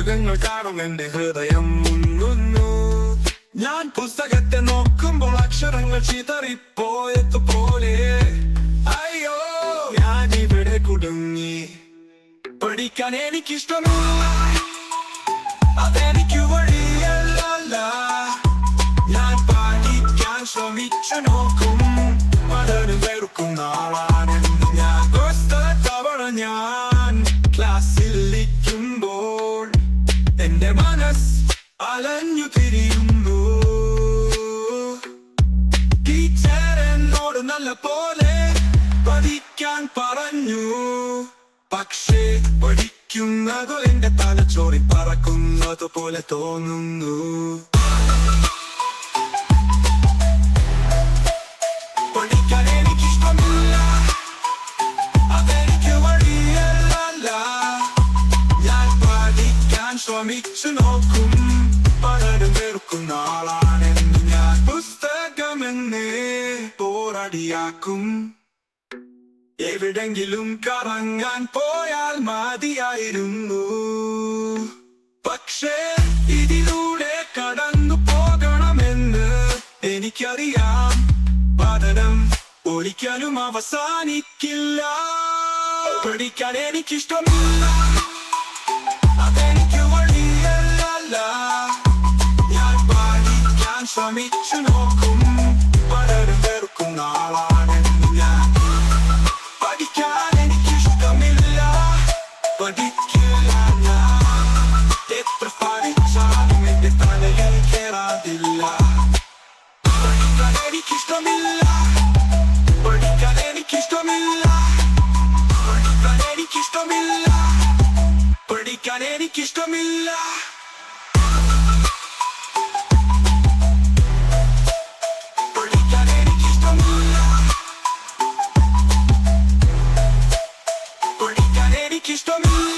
പുസ്തകങ്ങൾ കാണും എന്റെ ഹൃദയം മുങ്ങുന്നു? ഞാൻ പുസ്തകത്തെ നോക്കുമ്പോൾ അക്ഷരങ്ങൾ ചിതറിപ്പോയതുപോലെ അയ്യോ ഞാൻ ഇവിടെ കുടുങ്ങി. പഠിക്കാൻ എനിക്കിഷ്ടമില്ല. അതെനിക്ക് വഴിയല്ല ഞാൻ പഠിക്കാൻ ശ്രമിച്ചു നോക്കും. പലരും വെറുക്കുന്ന ആളാണെന്ന് അലഞ്ഞു തിരിയുന്നു ടീച്ചർ എന്നോട് നല്ല പോലെ പഠിക്കാൻ പറഞ്ഞു പക്ഷേ പഠിക്കുന്നതോ എന്റെ തലച്ചോറി പറക്കുന്നത് പോലെ തോന്നുന്നു. ശ്രമിച്ചു നോക്കും. പലരും വെറുക്കുന്ന ഞാൻ പുസ്തകമെന്ന് പോറടിയാക്കും. എവിടെങ്കിലും കറങ്ങാൻ പോയാൽ മതിയായിരുന്നു. പക്ഷേ ഇതിലൂടെ കടന്നു പോകണമെന്ന് എനിക്കറിയാം. പഠനം ഒരിക്കലും അവസാനിക്കില്ല. പഠിക്കാൻ എനിക്കിഷ്ടമില്ല. അതെനിക്ക് ശ്രമിച്ചു നോക്കും പലരും വെറുക്കുന്ന ആളാണെന്ന് ഞാൻ പഠിക്കാൻ എനിക്കിഷ്ടമില്ല പഠിക്കില്ല ഞാൻ എത്ര പഠിച്ചാലും എന്റെ തലയിൽ കേറാതില്ല പഠിക്കാൻ എനിക്കിഷ്ടമില്ല പഠിക്കാൻ എനിക്കിഷ്ടമില്ല പഠിക്കാൻ എനിക്കിഷ്ടമില്ല പഠിക്കാൻ എനിക്കിഷ്ടമില്ല പഠിക്കാൻ എനിക്കിഷ്ടമില്ല